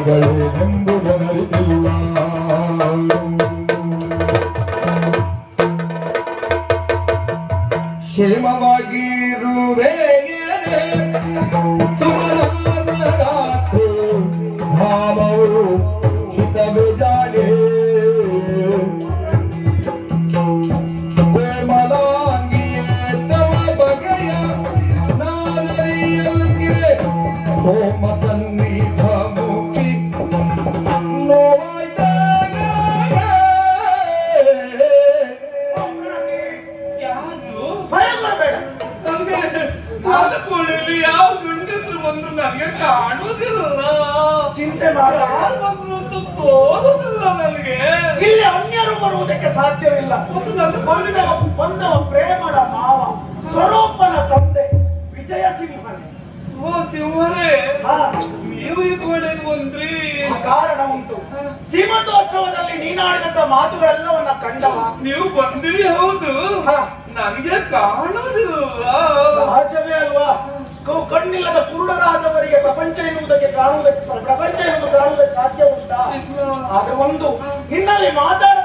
ಮಗಳೇನೆಂಬುದನರಿತಿಲ್ಲ ಸಾಧ್ಯವಿಲ್ಲ. ಮತ್ತು ನನ್ನ ಬಂದವ ಬಂದವ ಭಾವ ಮಾವ ಸ್ವರೂಪನ ತಂದೆ ವಿಜಯ ಸಿಂಹನೇ. ಓ ಸಿಂಹರೇ ಹಾ, ನೀವು ಈ ಕೋಣೆಗೆ ಬಂದ್ರಿ. ಕಾರಣ ಉಂಟು. ಸೀಮಂತೋತ್ಸವದಲ್ಲಿ ನೀನಾಡಿದಂತ ಮಾತುಗಳೆಲ್ಲವನ್ನ ಕಂಡವ ನೀವು ಬಂದಿರಿ ಹೌದು. ನನಗೆ ಕಾಣುವುದಿಲ್ಲ ಸಹಜವೇ ಅಲ್ವಾ? ಕಣ್ಣಿಲ್ಲದ ಕುರುಡರಾದವರಿಗೆ ಪ್ರಪಂಚ ಎನ್ನುವುದಕ್ಕೆ ಕಾಣುವುದಕ್ಕೆ ಪ್ರಪಂಚ ಎನ್ನುವುದು ಕಾಣುವುದಕ್ಕೆ ಸಾಧ್ಯ ಉಂಟಾ. ಆದ್ರೆ ಒಂದು ನಿನ್ನಲ್ಲಿ ಬಂದೆ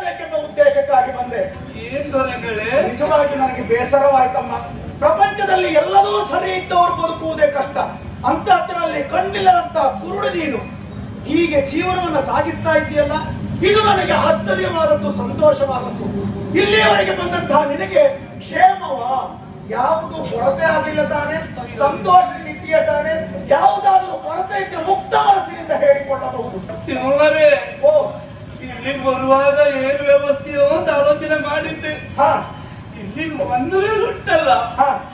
ಏನ್ ನಿಜವಾಗಿ ನನಗೆ ಬೇಸರವಾಯ್ತಮ್ಮ. ಪ್ರಪಂಚದಲ್ಲಿ ಎಲ್ಲದೂ ಸರಿ ಇದ್ದವರು ಬದುಕುವುದೇ ಕಷ್ಟ. ಅಂತಹದ್ರಲ್ಲಿ ಕಣ್ಣಿಲ್ಲದಂತ ಕುರುಡು ನೀನು. ಹೀಗೆ ಜೀವನವನ್ನ ಸಾಗಿಸ್ತಾ ಇದ್ದೀಯಲ್ಲ ಇದು ನನಗೆ ಆಶ್ಚರ್ಯವಾದದ್ದು ಸಂತೋಷವಾದದ್ದು. ಇಲ್ಲಿಯವರೆಗೆ ಬಂದಂತಹ ನಿನಗೆ ಕ್ಷೇಮವ? ಯಾವುದು ಕೊರತೆ ಆಗಿಲ್ಲ ತಾನೆ ಸಂತೋಷ ನಿತ್ಯ ತಾನೆ ಯಾವುದಾದ್ರೂ ಕೊರತೆ ಇದ್ದರೆ ಮುಕ್ತ ಮನಸ್ಸಿನಿಂದ ಹೇಳಿಕೊಳ್ಳಬಹುದು. ಸಿಂಹರೇ. ಓ ಇಲ್ಲಿಗೆ ಬರುವಾಗ ಏನ್ ವ್ಯವಸ್ಥೆಯೋ ಅಂತ ಆಲೋಚನೆ ಮಾಡಿದ್ದೆ. ಹಾ. ಇಲ್ಲಿಗೆ ಒಂದು ಮೇಲೆ ಹಾ.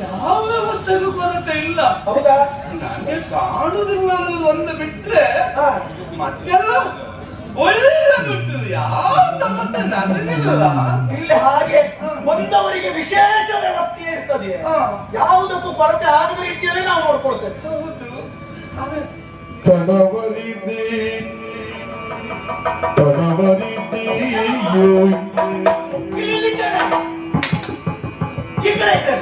ಯಾವ ವ್ಯವಸ್ಥೆಗೂ ಕೊರತೆ ಇಲ್ಲ. ಹೌದಾ? ನನಗೆ ಕಾಣುವುದಿಲ್ಲ ಅನ್ನೋದು ಒಂದು ಬಿಟ್ರೆ ಹಾ. ಮತ್ತೆಲ್ಲ ಒಳ್ಳೆಯದುಂಟು ಯಾವ ಸಮಸ್ಯೆ ನನಗಿಲ್ಲ. ಇಲ್ಲಿ ಹಾಗೆ ಬಂದವರಿಗೆ ವಿಶೇಷ ವ್ಯವಸ್ಥೆ ಇರ್ತದೆ. ಹಾ. ಯಾವುದಕ್ಕೂ ಕೊರತೆ ಆಗದ ರೀತಿಯಲ್ಲಿ ನಾವು ನೋಡ್ಕೊಳ್ತೇವೆ. ಹೌದು. ಆದ್ರೆ ತಡವರಿಸಿ ತಡವರಿಸಿ ಇಲ್ಲಿ ಇಲ್ಲಿದ್ದೇನೆ. ಬಿಡಿ ಕಡೆ ಇದ್ದೇನೆ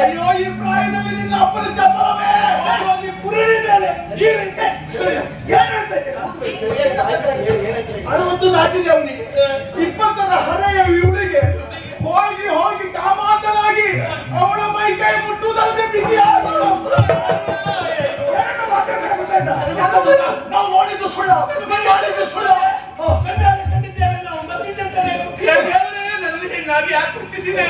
ಅಯ್ಯೋ ಈ ಪ್ರಾಯದಲ್ಲಿ ನಿನ್ನ ಅಪ್ಪನ ಚಪಲವೇ ಅರವತ್ತು ದಾಟಿದೆ ಅವನಿಗೆ. ಇಪ್ಪತ್ತರ ಹರೆಯ ಇವಳಿಗೆ ಹೋಗಿ ಹೋಗಿ ಕಾಮಾಂತರಾಗಿ ಅವಳ ಮೈ ಕೈ ಮುಟ್ಟುವುದಲ್ಲದೆ ಬಿಸಿ ನಾವು ನೋಡಿದ್ದು ಸುಳ್ಳ. ನೋಡಿದ್ದು ಸುಳ್ಳ. ಯಾಕೆ ಹುಟ್ಟಿಸಿದೆ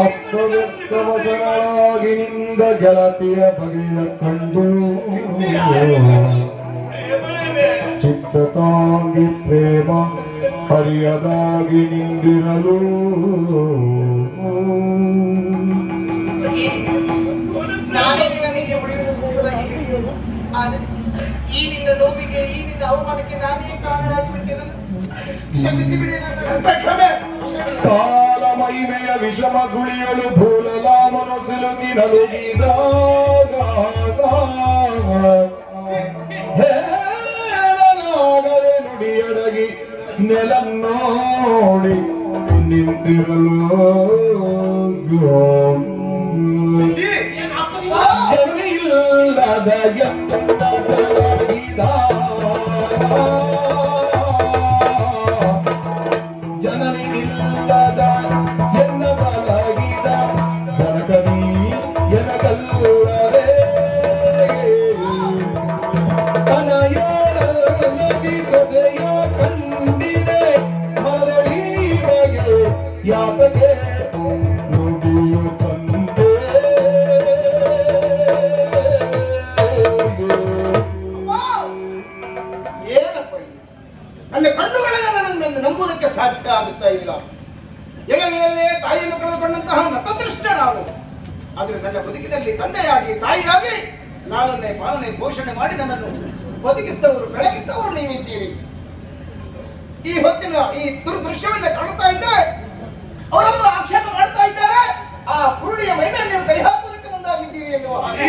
ಅಪ್ರವ್ಯಕ್ತವಚನಳಾಗಿ ನಿಂದ ಗೆಳತಿಯ ಬಗೆಯ ಕಂಡು ಚಿತ್ರತಾಂಗಿ ಪ್ರೇಮ ಹರಿಯದಾಗಿ ನಿಂದಿರಲು. ಈ ನಿನ್ನ ನೋವಿಗೆ, ಈ ನಿನ್ನ ಅವಮಾನಕ್ಕೆ ನಾನೇ ಕಾರಣರಾಗಿ ಬಿಟ್ಟೆನು ಕ್ಷಮಿಸಿ ಬಿಡಿ ಮಹಿಮೆಯ ವಿಷಮ ಗುಳಿಯಲು ಭೂಲಲಾಮನು ಸಿಲುಕಿ ಗಿರಲು ಹೇಳಲಾಗದೆ ನುಡಿಯಡಗಿ ನೆಲ ನೋಡಿ ನಿಂತಿರಲು ಇಲ್ಲದ ರಾಜ ಬದುಕಿನಲ್ಲಿ ತಂದೆಯಾಗಿ ತಾಯಿಯಾಗಿ ನಾಲನ್ನೇ ಪಾಲನೆ ಪೋಷಣೆ ಮಾಡಿ ನನ್ನನ್ನು ಬದುಕಿಸಿದವರು ಬೆಳಗಿದ್ದವರು ನೀವಿದ್ದೀರಿ. ಈ ಹೊತ್ತಿನ ಈ ದುರ್ದೃಶ್ಯವನ್ನು ಕಾಣುತ್ತಾ ಇದ್ರೆ ಅವರೆಲ್ಲ ಆಕ್ಷೇಪ ಮಾಡ್ತಾ ಇದ್ದಾರೆ. ಆ ಕುರುಡಿಯ ಮೈಮೇಲೆ ನೀವು ಕೈ ಹಾಕುವುದಕ್ಕೆ ಮುಂದಾಗಿದ್ದೀರಿ ಎನ್ನುವ ಹಾಗೆ.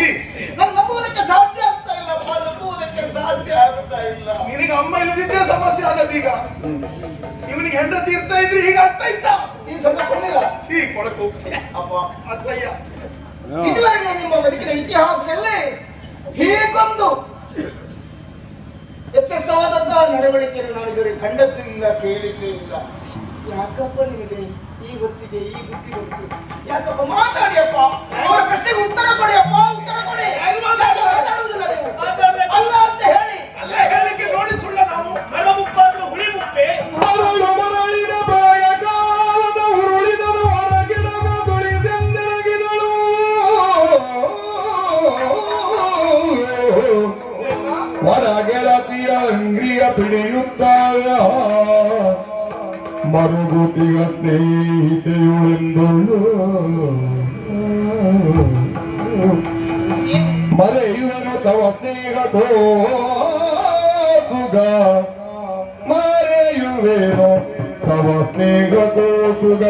ನಾನು ನಂಬುವುದಕ್ಕೆ ಸಾಧ್ಯ ಆಗ್ತಾ ಇಲ್ಲ ನಂಬುವುದಕ್ಕೆ ಸಾಧ್ಯ ಆಗ್ತಾ ಇಲ್ಲ. ನಿನಗೆ ಅಮ್ಮ ಇಲ್ಲದಿದ್ದೇ ಸಮಸ್ಯೆ ಆದದ್ದೀಗ ಇವನಿಗೆ ಹೆಂಡತಿ ಇರ್ತಾ ಇದ್ರೆ ಈಗ ಆಗ್ತಾ ಇತ್ತ? ನೀನು ಸ್ವಲ್ಪ ಸುಮ್ಮನಿರ ಸಿ ಕೊಳಕು. ಅಪ್ಪ. ಅಸಹ್ಯ. ಇದುವರೆಗೆ ನಿಮ್ಮ ಬದುಕಿನ ಇತಿಹಾಸದಲ್ಲಿ ಹೀಗೊಂದು ವ್ಯತ್ಯಸ್ತವಾದಂತಹ ನಡವಳಿಕೆಯನ್ನು ನಾನು ಇದುವರೆಗೆ ಕಂಡದ್ದು ಇಲ್ಲ ಕೇಳಿದ್ದು ಇಲ್ಲ. ಯಾಕಪ್ಪ ನಿಮಗೆ ಈ ಹೊತ್ತಿಗೆ ಈ ಬುದ್ಧಿ ಬಂತು? ಯಾಕಪ್ಪ ಮಾತಾಡಿ ಅಂಗ್ರಿಯ ಪಿಡಿಯುತ್ತಾಗ ಮರುಗುತಿಗ ಸ್ನೇಹಿತೆಯುಳೆಂದಳು ಮರೆಯುವನು ತವ ಸ್ನೇಹ ತೋಸುಗ. ಮರೆಯುವೇನು ತವ ಸ್ನೇಹ ತೋಸುಗ.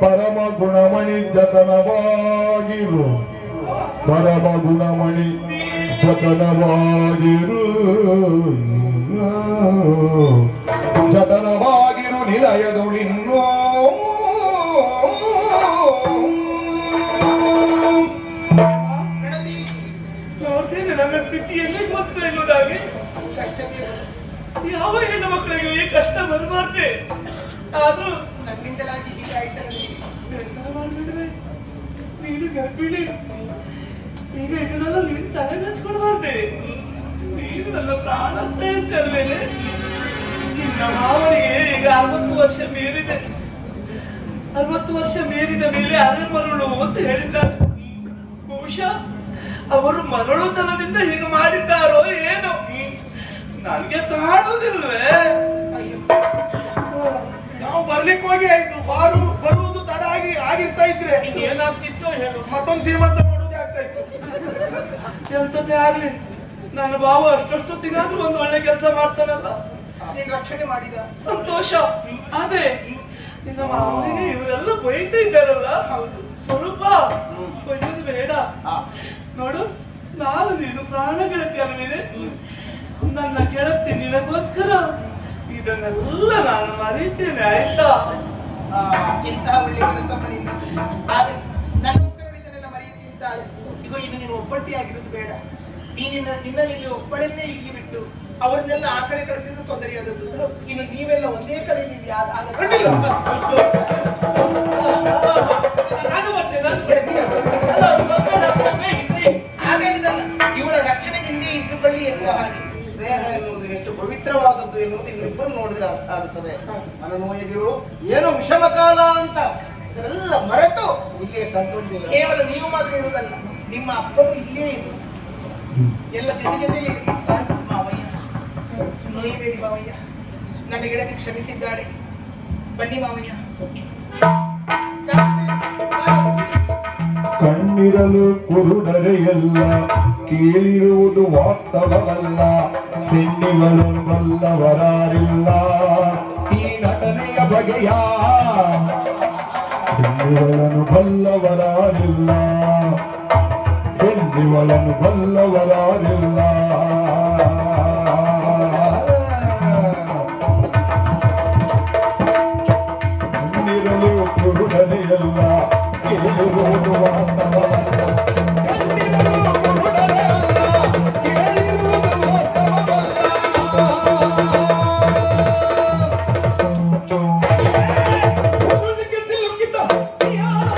ಪರಮ ಗುಣಮಣಿ ಜತನವಾಗಿರು ಪರಮ ಗುಣಮಣಿ ಜತನವಾಗಿರು ಜತನವಾಗಿರು ನಿಲಯದೊಳಿನ್ನೋ. ನೋಡ್ತೇನೆ ನನ್ನ ಸ್ಥಿತಿಯಲ್ಲಿ ಗೊತ್ತು ಎನ್ನುವುದಾಗಿ. ಯಾವ ಹೆಣ್ಣು ಮಕ್ಕಳಿಗೂ ಈ ಕಷ್ಟ ಬರಬಾರ್ದೆ? ಆದ್ರೂ ನನ್ನಿಂದಲಾಗಿ. ಬೇಸರ ಮಾಡ್ಬಿಡ್ವೆ ನೀನು ಗರ್ಭಿಣಿ. ಈಗ ಇದನ್ನೆಲ್ಲ ನೀನು ತಲೆಗೆ ಹಚ್ಕೊಳ್ಬಾರ್ದೆ. ನೀನು ನನ್ನ ಪ್ರಾಣ ಸ್ನೇಹಿತೆ ಅಲ್ವೇನೆ ನಿನ್ನ ಮಾವನಿಗೆ ಈಗ ಅರವತ್ತು ವರ್ಷ ಮೀರಿದೆ. ಅರವತ್ತು ವರ್ಷ ಮೀರಿದ ಮೇಲೆ ಅರೆ ಮರಳು ಅಂತ ಹೇಳಿದ್ದಾರೆ. ಬಹುಶಃ ಅವರು ಮರಳುತನದಿಂದ ಹೀಗೆ ಮಾಡಿದ್ದಾರೋ ಏನು? ನನಗೆ ಕಾಣುವುದಿಲ್ವೇ? ಅಯ್ಯೋ ನಾವು ಬರ್ಲಿಕ್ಕೆ ಹೋಗಿ ಆಯ್ತು. ಬಾರು ಬರುವುದು ತಡ ಆಗಿ ಆಗಿರ್ತಾ ಇದ್ರೆ. ಏನಾಗ್ತಿತ್ತೋ ಮತ್ತೊಂದು ಸೀಮಂತ ಮಾಡುವುದೇ ಆಗ್ತಾ ಇತ್ತು. ಎಂತದ್ದೇ ಆಗ್ಲಿ. ನನ್ನ ಬಾವ ತಿನ್ನಾದ್ರೂ ಒಂದು ಒಳ್ಳೆ ಕೆಲಸ ಮಾಡ್ತಾನಲ್ಲ? ನೀನ್ ರಕ್ಷಣೆ ಮಾಡಿದ. ಸಂತೋಷ. ಆದ್ರೆ ನಿನ್ನ ಮಾವನಿಗೆ ಇವರೆಲ್ಲ ಬೈತಾ ಇದ್ದಾರಲ್ಲ? ಹೌದು. ಸ್ವರೂಪ ಬೈಯೋದು ಬೇಡ. ನೋಡು ನಾನು ನೀನು ಪ್ರಾಣ ಗೆಳತಿ ಅಲ್ವೇನೆ? ನನ್ನ ಗೆಳತಿ ನಿನಗೋಸ್ಕರ ಇದನ್ನೆಲ್ಲ ನಾನು ಮರೀತೇನೆ ಆಯ್ತಾ? ಎಂತಹ ಒಳ್ಳೆ ಕೆಲಸ ನಿನ್ನ ಆದ್ರೆ ನನ್ನ ಮರೆಯುತ್ತಿದ್ದ ಇನ್ನು ನೀನು ಒಬ್ಬಟ್ಟಿಯಾಗಿರೋದು ಬೇಡ. ನೀನಿನ್ನ ನಿನ್ನ ಇಲ್ಲಿ ಒಬ್ಬಳನ್ನೇ ಇಲ್ಲಿ ಬಿಟ್ಟು ಅವರನ್ನೆಲ್ಲ ಆ ಕಡೆ ತೊಂದರೆ ಆದದ್ದು ಇನ್ನು ನೀವೆಲ್ಲ ಒಂದೇ ಕಡೆಯಲ್ಲಿ. ಹಾಗೇನಿದಲ್ಲ ಇವಳ ರಕ್ಷಣೆಗೆ ಇಲ್ಲೇ ಇದ್ದುಕೊಳ್ಳಿ ಎನ್ನುವ ಹಾಗೆ. ಸ್ನೇಹ ಎನ್ನುವುದು ಎಷ್ಟು ಪವಿತ್ರವಾದದ್ದು ಎನ್ನುವುದು ಇನ್ನಿಬ್ಬರು ನೋಡಿದ್ರೆ ಅರ್ಥ ಆಗುತ್ತದೆ. ಅನನೋಯದಿರು ಏನು ವಿಷಮ ಕಾಲ ಅಂತ ಎಲ್ಲ ಮರೆತು ಇಲ್ಲಿಯೇ ಸಂತೋಷ ಕೇವಲ ನೀವು ಮಾತ್ರ ಇರುವುದಲ್ಲ ನಿಮ್ಮ ಅಪ್ಪನು ಇಲ್ಲಿಯೇ ಇರು ಎಲ್ಲ ಜೊತೆ ಜೊತೆಗೆ ಮಾವಯ್ಯ ನೋಯಬೇಡಿ ಮಾವಯ್ಯ. ನನ್ನ ಗೆಳತಿ ಕ್ಷಮಿಸಿದ್ದಾಳೆ. ಬನ್ನಿ ಮಾವಯ್ಯ. ಕಣ್ಣಿರಲು ಕುರುಡರೆಯಲ್ಲ ಕೇಳಿರುವುದು ವಾಸ್ತವವಲ್ಲ, ಹೆಣ್ಣಿಗಳು ಬಲ್ಲವರಾರಿಲ್ಲ. ಈ ನಟನೆಯ ಬಗೆಯ ಹೆಣ್ಣುಗಳನ್ನು ಬಲ್ಲವರಾರಿಲ್ಲ. ಹೆಣ್ಣಿಗಳನ್ನು ಬಲ್ಲವರಾರಿಲ್ಲ